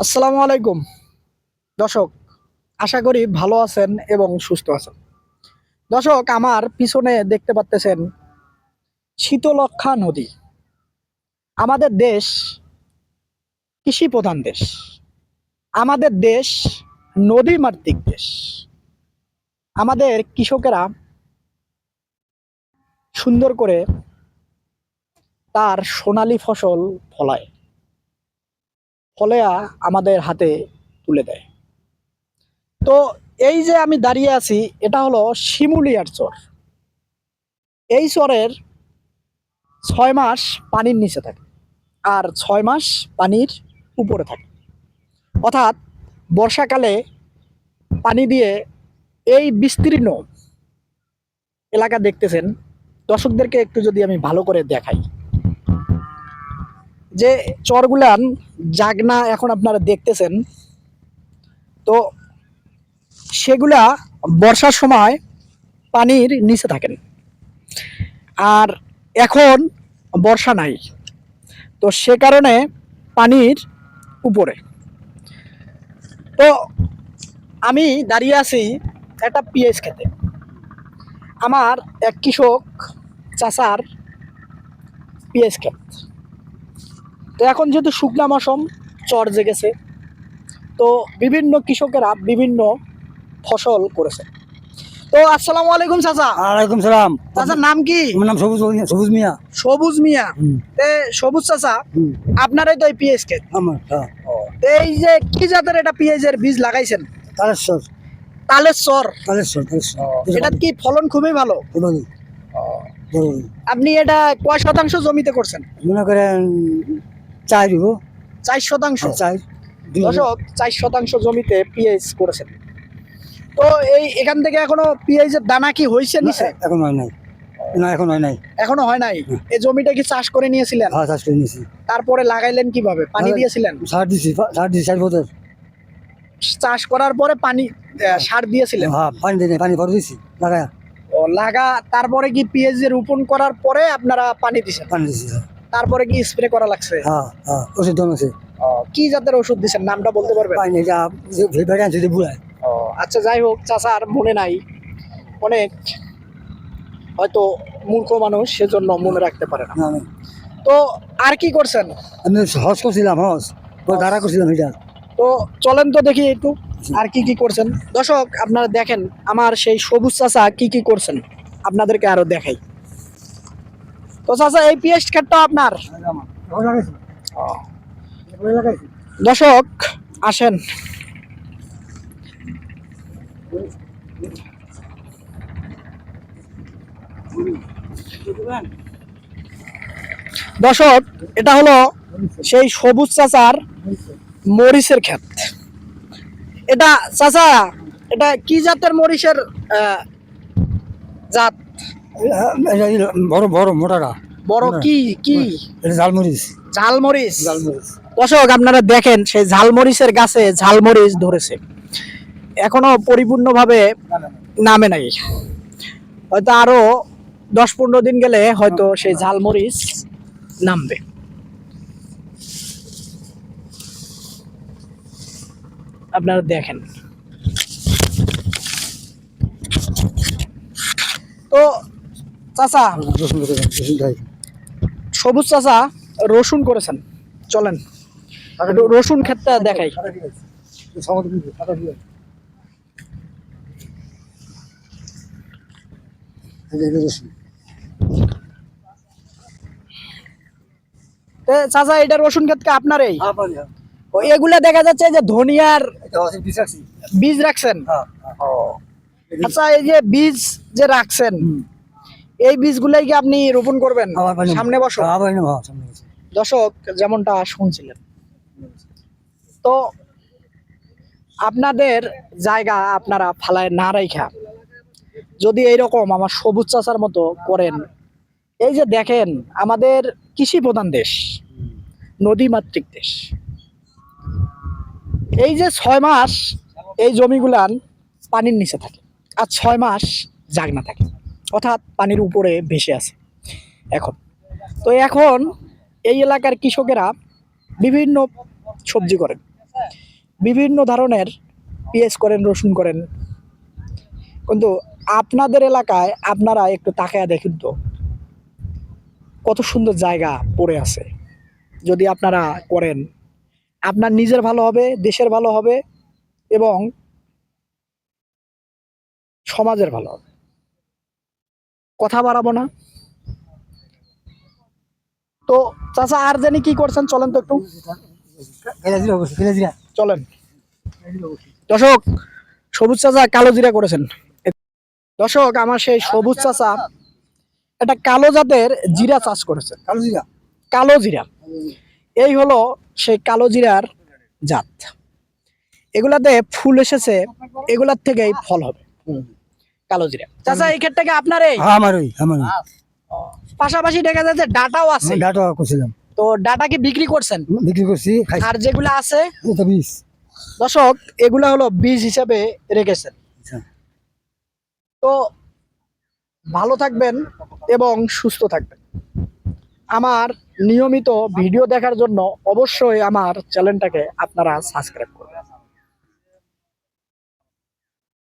আসসালামু আলাইকুম। দর্শক, আশা করি ভালো আছেন এবং সুস্থ আছেন। দর্শক, আমার পিছনে দেখতে পাচ্তেছেন শীতলক্ষা নদী। আমাদের দেশ কৃষি প্রধান দেশ। আমাদের দেশ নদী মাতৃক দেশ। আমাদের কৃষকেরা সুন্দর করে তার সোনালী ফসল ফলায়। ফলেয়া আমাদের হাতে তুলে দেয়। তো এই যে আমি দাঁড়িয়ে আছি, এটা হলো শিমুলিয়ার চর। এই চরের ছয় মাস পানির নিচে থাকে আর ছয় মাস পানির উপরে থাকে। অর্থাৎ বর্ষাকালে পানি দিয়ে এই বিস্তীর্ণ এলাকা দেখতেছেন, দর্শকদেরকে একটু যদি আমি ভালো করে দেখাই। যে চরগুলান জাগনা এখন আপনারা দেখতেছেন, তো সেগুলা বর্ষার সময় পানির নিচে থাকেন। আর এখন বর্ষা নাই, তো সে কারণে পানির উপরে। তো আমি দাঁড়িয়ে আছি একটা পিএস খেতে। আমার এক কৃষক চাষার পিএস ক্ষেত তো এখন যেহেতু শুকনা মৌসুম চর জেগেছে তো বিভিন্ন কৃষকেরা বিভিন্ন ফসল করেছে। তো আসসালামু আলাইকুম চাচা। আলাইকুম সালাম। চাচার নাম কি? আমার নাম সবুজ সবুজ মিয়া। সবুজ মিয়া। তে সবুজ চাচা আপনারই তো এই পিএস ক্ষেত আমার হ্যাঁ। এই যে কি জাতের এটা পিএস এর বীজ লাগাইছেন? তালেশ্বর। তালের চর তালেশ্বর। তালেশ্বর এটা কি ফলন খুবই ভালো? আপনি এটা কয় শতাংশ জমিতে করছেন? মনে করেন চাই দিব চার শতাংশ। চাই দুই দর্শক চার শতাংশ জমিতে পিএইচ করেছেন। তো এই এখান থেকে এখনও পিএইচ এর দানা কি হয়েছে নিচে? এখন হয় নাই। না এখন হয় নাই। এখনও হয় নাই? এই জমিটা কি চাষ করে নিয়েছিলেন? হ্যাঁ চাষ করে নিয়েছি। তারপরে লাগাইলেন কীভাবে? পানি হ্যাঁ। দিয়েছিলেন? সার দিছি সার দিছি চার বছর চাষ করার পরে পানি সার দিয়েছিলেন? হ্যাঁ পানি দিই পানি ভরে দিছি লাগায়া। ও লাগা তারপরে কি পিএইচ এর রোপণ করার পরে আপনারা পানি দিছেন? পানি দিছি হ্যাঁ। তারপরে কি স্প্রে করা লাগছে? হ্যাঁ হ্যাঁ ওষুধ আছে কি জাতের ওষুধ দিছেন? নামটা বলতে পারবেন? পানি যা ভেবে আনছে বুড়ায়। ও আচ্ছা যাই হোক চাচা আর মনে নাই। অনেক হয়তো মূর্খ মানুষ সেজন্য মনে রাখতে পারে না। না। তো আর কি করছেন? আমি হজ করছিলাম হজ। দাঁড়া করছিলাম এটা। তো চলেন তো দেখি একটু আর কি কি করছেন। দর্শক আপনারা দেখেন আমার সেই সবুজ চাচা কি কি করছেন? আপনাদেরকে আরও দেখাই। চাচা আপনার? দর্শক, আসেন। দর্শক, এটা হলো সেই সবুজ চাচার মরিচের ক্ষেত। এটা চাচা, এটা কি জাতের মরিচের জাত? বড় বড় মোটাটা বড় কি কি? ঝালমরিচ। ঝালমরিচ। ঝালমরিচ। দর্শক আপনারা দেখেন সেই ঝালমরিচের গাছে ঝালমরিচ ধরেছে। এখনও পরিপূর্ণভাবে নামে নাই। হয়তো আরও দশ পনেরো দিন গেলে হয়তো সেই ঝালমরিচ নামবে। আপনারা দেখেন। তো চাচা। সবুজ চাচা রসুন করেছেন চলেন রসুন ক্ষেতটা দেখাই। এই এই চাচা এটা রসুন ক্ষেতকে আপনারই হ্যাঁ, পারি, হ্যাঁ। এগুলা দেখা যাচ্ছে যে ধনিয়ার। বীজ রাখছেন হ্যাঁ, হ্যাঁ। আচ্ছা এই যে বীজ যে রাখছেন। এই বীজগুলাই কি আপনি রোপণ করবেন? সামনে বসো। দর্শক যেমনটা শুনছিলেন। তো আপনাদের জায়গা আপনারা ফালায় না রাইখা যদি এইরকম আমার সবুজ চাষার মতো করেন এই যে দেখেন আমাদের কৃষি প্রধান দেশ নদী মাতৃক দেশ। এই যে ছয় মাস এই জমিগুলান পানির নিচে থাকে আর ছয় মাস জাগনা থাকে। অর্থাৎ পানির উপরে ভেসে আছে এখন, তো এখন এই এলাকার কৃষকেরা বিভিন্ন সবজি করেন, বিভিন্ন ধরনের পেঁয়াজ করেন, রসুন করেন। কিন্তু আপনাদের এলাকায় আপনারা একটু তাকায়া দেখুন তো, কত সুন্দর জায়গা পড়ে আছে। যদি আপনারা করেন, আপনার নিজের ভালো হবে, দেশের ভালো হবে এবং সমাজের ভালো হবে। কথা বাড়াবো না। তো চাচা, আর জানি কি করছেন? চলেন তো একটু। চলেন। দর্শক, সবুজ চাচা কালো জিরা করেছেন। দর্শক, আমার সেই সবুজ চাচা একটা কালো জাতের জিরা চাষ করেছে। কালো জিরা। কালো জিরা এই হলো সেই কালো জিরার জাত। এগুলাতে ফুল এসেছে, এগুলার থেকেই ফল হবে। কালো জিরা। চাচা এই ক্ষেতটাকে আপনার এই? হ্যাঁ পাশাপাশি দেখা যাচ্ছে ডাটাও আছে। ডাটা করছিলাম। তো ডাটা কি বিক্রি করছেন? বিক্রি করছি আর যেগুলো আছে? এটা বিষ দর্শক এগুলা হলো বীজ হিসাবে রেখেছেন। আচ্ছা। তো ভালো থাকবেন এবং সুস্থ থাকবেন। আমার নিয়মিত ভিডিও দেখার জন্য অবশ্যই আমার চ্যানেলটাকে আপনারা সাবস্ক্রাইব করুন।